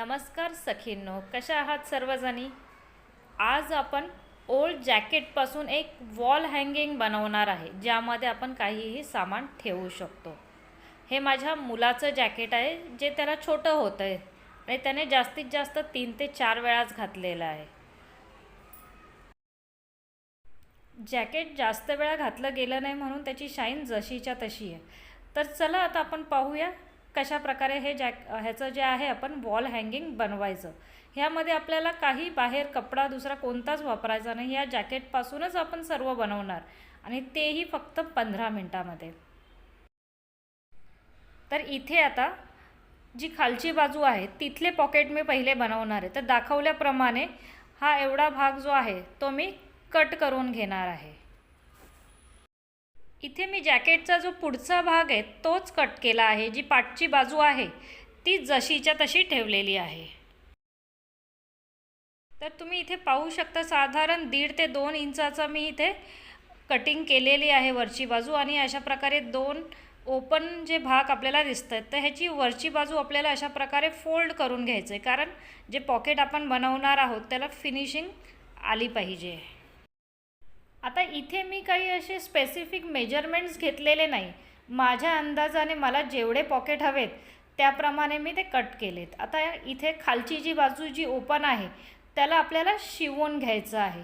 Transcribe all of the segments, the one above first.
नमस्कार सखींनो कशा आहात सर्वजणी? आज आपण ओल्ड जॅकेटपासून एक वॉल हँगिंग बनवणार आहे ज्यामध्ये आपण काहीही सामान ठेवू शकतो. हे माझ्या मुलाचं जॅकेट आहे जे त्याला छोटं होतं आहे आणि त्याने जास्तीत जास्त तीन ते चार वेळाच घातलेलं आहे. जॅकेट जास्त वेळा घातलं गेलं नाही म्हणून त्याची शाईन जशीच्या तशी आहे. तर चला आता आपण पाहूया कशा प्रकारे हे जॅक ह्याचं जे आहे आपण वॉल हँगिंग बनवायचं. ह्यामध्ये आपल्याला काही बाहेर कपडा दुसरा कोणताच वापरायचा नाही. या जॅकेटपासूनच आपण सर्व बनवणार. आणि तेही फक्त पंधरा मिनटामध्ये. तर इथे आता जी खालची बाजू आहे तिथले पॉकेट मी पहिले बनवणार आहे. तर दाखवल्याप्रमाणे हा एवढा भाग जो आहे तो मी कट करून घेणार आहे. इथे मी जॅकेटचा जो पुढचा भाग आहे तोच कट केला आहे जी पाठची बाजू आहे ती जशीच्या तशी ठेवलेली आहे. तर तुम्ही इथे पाहू शकता साधारण दीड ते दोन इंचाचा मी इथे कटिंग केलेली आहे वरची बाजू आणि अशा प्रकारे दोन ओपन जे भाग आपल्याला दिसत आहेत तर ह्याची वरची बाजू आपल्याला अशा प्रकारे फोल्ड करून घ्यायचं आहे कारण जे पॉकेट आपण बनवणार आहोत त्याला फिनिशिंग आली पाहिजे. आता इथे मी काही असे स्पेसिफिक मेजरमेंट्स घेतलेले नाही. माझ्या अंदाजाने मला जेवढे पॉकेट हवेत त्याप्रमाणे मी ते कट केलेत. आता इथे खालची जी बाजू जी ओपन आहे त्याला आपल्याला शिवून घ्यायचं आहे.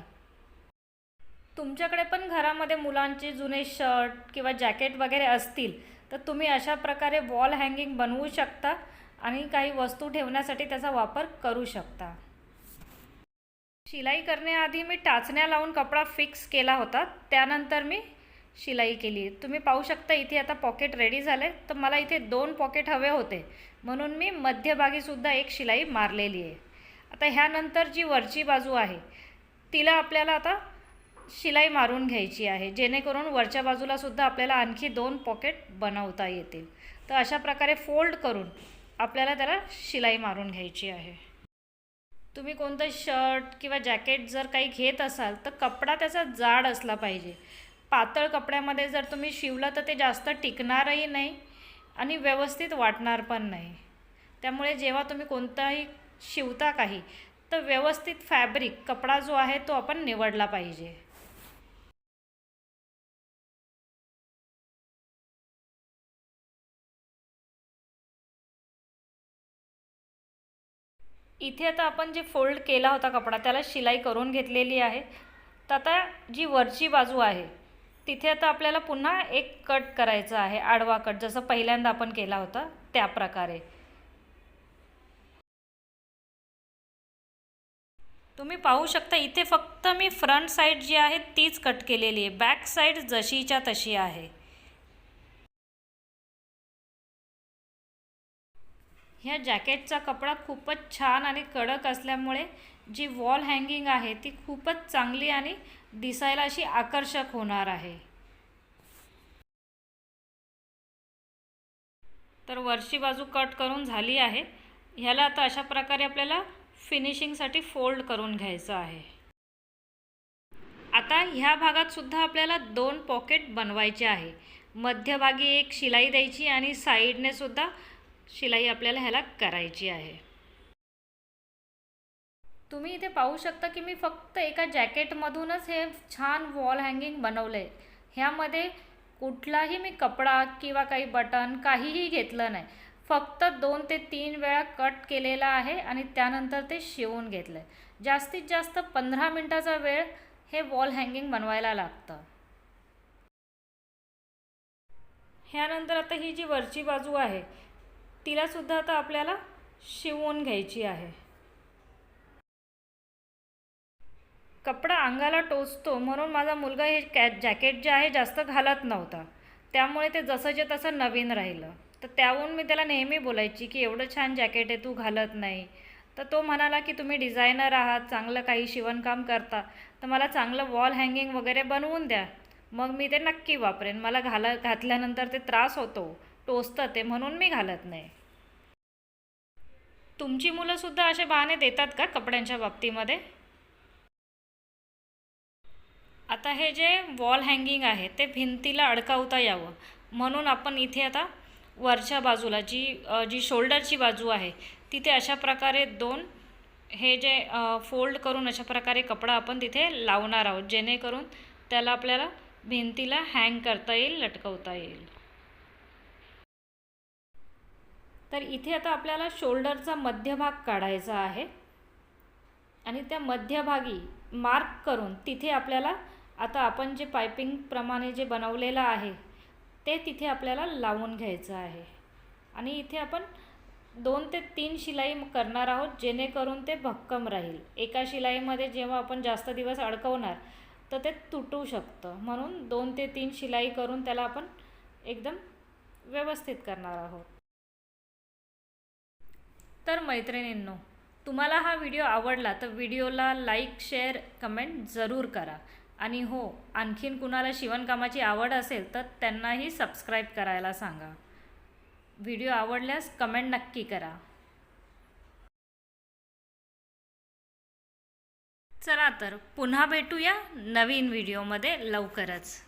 तुमच्याकडे पण घरामध्ये मुलांचे जुने शर्ट किंवा जॅकेट वगैरे असतील तर तुम्ही अशा प्रकारे वॉल हँगिंग बनवू शकता आणि काही वस्तू ठेवण्यासाठी त्याचा वापर करू शकता. शिलाई करण्याआधी मी टाचण्या लावून कपडा फिक्स केला होता. त्यानंतर मी शिलाई केली. तुम्ही पाहू शकता इथे आता पॉकेट रेडी झाले. तर मला इथे दोन पॉकेट हवे होते. म्हणून मी मध्यभागीसुद्धा एक शिलाई मारलेली आहे. आता ह्यानंतर जी वरची बाजू आहे तिला आपल्याला आता शिलाई मारून घ्यायची आहे. जेणेकरून वरच्या बाजूलासुद्धा आपल्याला आणखी दोन पॉकेट बनवता येतील. तर अशा प्रकारे फोल्ड करून आपल्याला त्याला शिलाई मारून घ्यायची आहे. तुम्ही कोणतं शर्ट किंवा जॅकेट जर काही घेत असाल तर कपडा त्याचा जाड असला पाहिजे. पातळ कपड्यामध्ये जर तुम्ही शिवलं तर ते जास्त टिकणारही नाही आणि व्यवस्थित वाटणार पण नाही. त्यामुळे जेव्हा तुम्ही कोणताही शिवता काही तर व्यवस्थित फॅब्रिक कपडा जो आहे तो आपण निवडला पाहिजे. इथे आता आपण जे फोल्ड केला होता कपडा त्याला शिलाई करून घेतलेली आहे. तर आता जी वरची बाजू आहे तिथे आता आपल्याला पुन्हा एक कट करायचा आहे आडवा कट जसं पहिल्यांदा आपण केला होता त्या प्रकारे. तुम्ही पाहू शकता इथे फक्त मी फ्रंट साईड जी आहे तीच कट केलेली आहे. बॅक साईड जशीच्या तशी आहे. ह्या जॅकेटचा कपडा खूपच छान आणि कडक असल्यामुळे जी वॉल हँगिंग आहे ती खूपच चांगली आणि दिसायला अशी आकर्षक होणार आहे. तर वरची बाजू कट करून झाली आहे. ह्याला आता अशा प्रकारे आपल्याला फिनिशिंगसाठी फोल्ड करून घ्यायचं आहे. आता ह्या भागात सुद्धा आपल्याला दोन पॉकेट बनवायचे आहे. मध्यभागी एक शिलाई द्यायची आणि साईडने सुद्धा शिलाई आपल्याला ह्याला करायची आहे. तुम्ही इथे पाहू शकता की मी फक्त एका जॅकेटमधूनच हे छान वॉल हँगिंग बनवलं आहे ह्यामध्ये कुठलाही मी कपडा किंवा काही बटन काहीही घेतलं नाही. फक्त दोन ते तीन वेळा कट केलेला आहे आणि त्यानंतर ते शिवून घेतलं आहे जास्तीत जास्त पंधरा मिनटाचा वेळ हे वॉल हँगिंग बनवायला लागतं. ह्यानंतर आता ही जी वरची बाजू आहे तिलासुद्धा आता आपल्याला शिवून घ्यायची आहे. कपडा अंगाला टोचतो म्हणून माझा मुलगा हे कॅ जॅकेट जे आहे जास्त घालत नव्हता. त्यामुळे ते जसंच्या तसं नवीन राहिलं. तर त्याहून मी त्याला नेहमी बोलायची की एवढं छान जॅकेट आहे तू घालत नाही. तर तो म्हणाला की तुम्ही डिझायनर आहात चांगलं काही शिवणकाम करता तर मला चांगलं वॉल हँगिंग वगैरे बनवून द्या. मग मी ते नक्की वापरेन. मला घाला घातल्यानंतर ते त्रास होतो. टोचतं ते म्हणून मी घालत नाही. तुमची मुलंसुद्धा असे बहाणे देतात का कपड्यांच्या बाबतीमध्ये? आता हे जे वॉल हँगिंग आहे ते भिंतीला अडकावता यावं. म्हणून आपण इथे आता वरच्या बाजूला जी जी शोल्डरची बाजू आहे तिथे अशा प्रकारे दोन हे जे फोल्ड करून अशा प्रकारे कपडा आपण तिथे लावणार आहोत जेणेकरून त्याला आपल्याला भिंतीला हँग करता येईल लटकवता येईल. तर इथे आता आपल्याला शोल्डरचा मध्यभाग काढायचा आहे. आणि त्या मध्यभागी मार्क करून तिथे आपल्याला आता आपण जे पायपिंगप्रमाणे जे बनवलेलं आहे ते तिथे आपल्याला लावून घ्यायचं आहे. आणि इथे आपण दोन ते तीन शिलाई करणार आहोत जेणेकरून ते भक्कम राहील. एका शिलाईमध्ये जेव्हा आपण जास्त दिवस अडकवणार तर ते तुटू शकतं. म्हणून दोन ते तीन शिलाई करून त्याला आपण एकदम व्यवस्थित करणार आहोत. तर मैत्रिणींनो तुम्हाला हा व्हिडिओ आवडला तर व्हिडिओला लाईक शेअर कमेंट जरूर करा. आणि हो आणखीन कुणाला शिवणकामाची आवड असेल तर त्यांनाही सबस्क्राईब करायला सांगा. व्हिडिओ आवडल्यास कमेंट नक्की करा. चला तर पुन्हा भेटूया नवीन व्हिडिओमध्ये लवकरच.